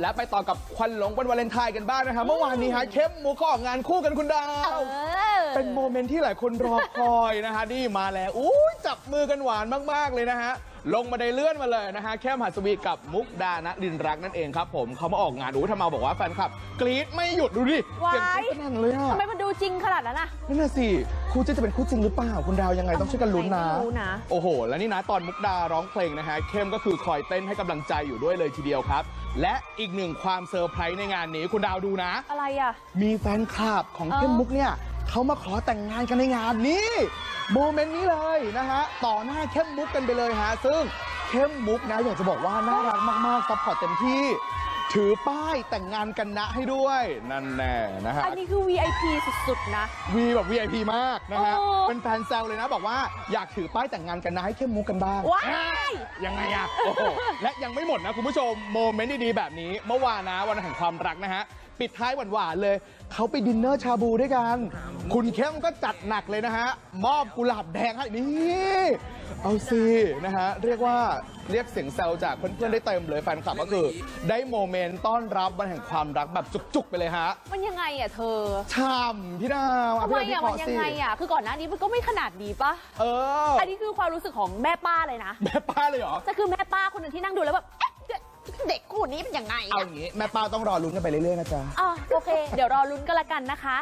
และไปต่อกับควันหลงวันวาเลนไทน์กันบ้างนะครับเมื่อวานนี้ฮะเข้มมุกเขาออกงานคู่กันคุณดาวเออเป็นโมเมนต์ที่หลายคนรอคอยนะฮะนี่มาแล้วอู้ยจับมือกันหวานมากๆเลยนะฮะ ลงมาไดเลื่อนมาเลยนะฮะแค่มหัสวีกับมุกดานะดินรักนั่นเองครับผมเขามาออกงานอู้ทำมาบอกว่าแฟนคลับ กรี๊ดไม่หยุดดูดิว้ายเสียงกรี๊ดสนั่นเลยอะทำไมมันดูจริงขนาดนั้นอะนั่นน่ะสิคู่จะจะเป็นคู่จริงหรือเปล่าคุณดาวยังไงต้องช่วยกันลุ้นนะ ไม่รู้นะ โอ้โห แล้วนี่นะตอนมุกดาร้องเพลงนะฮะ เข้มก็คือคอยเต้นให้กำลังใจอยู่ด้วยเลยทีเดียวครับ และอีกหนึ่งความเซอร์ไพรส์ในงานนี้คุณดาวดูนะ อะไรอะมีแฟนคลับของเออเข้มมุกเนี่ยเขามาขอแต่งงานกันในงานนี้ โมเมนต์นี้เลยนะฮะ ต่อหน้าเข้มมุกกันไปเลยฮะ ซึ่งเข้มมุกนะ อยากจะบอกว่าน่ารักมากๆซัพพอร์ตเต็มที่ ถือป้ายแต่งงานกันนะให้ด้วย นั่นแน่นะฮะ อันนี้คือ VIP สุดๆนะ วีแบบ VIP มากนะฮะ โอ้ เป็นแฟนแซวเลยนะบอกว่าอยากถือป้ายแต่งงานกันนะให้เข้มมุกกันบ้าง ว้าย ยังไงอะโอ้โห และยังไม่หมดนะคุณผู้ชม โมเมนต์ดี ๆ แบบนี้ เมื่อวานนะวันแห่งความรักนะฮะ ปิดท้ายหวานๆเลย เขาไปดินเนอร์ชาบูด้วยกัน คุณเข้มก็จัดหนักเลยนะฮะ มอบกุหลาบแดงให้นี่เอาสินะฮะ เรียกว่าเรียกเสียงแซวจากเพื่อนๆได้เต็มเลยแฟนคลับก็คือ ได้โมเมนต์ต้อนรับวันแห่งความรักแบบจุกๆไปเลยฮะมันยังไงอะเธอช่ำพี่ดาวอะทำไมพี่อะดาวมันพี่ยัขงอไงสิอะคือก่อนหน้านี้มันก็ไม่ขนาดดีปะเอออันนี้คือความรู้สึกของแม่ป้าเลยนะแม่ป้าเลยเหรอจะคือแม่ป้าคนหนึ่งที่นั่งดูแล้วแบบเอ๊ะเด็กเด็กคู่นี้เป็นยังไง เอาอะอย่างงี้ แม่ป้าต้องรอลุ้นกันไปเรื่อยๆนะจ๊ะอะโอเค เดี๋ยวรอลุ้นกันละกันนะคะ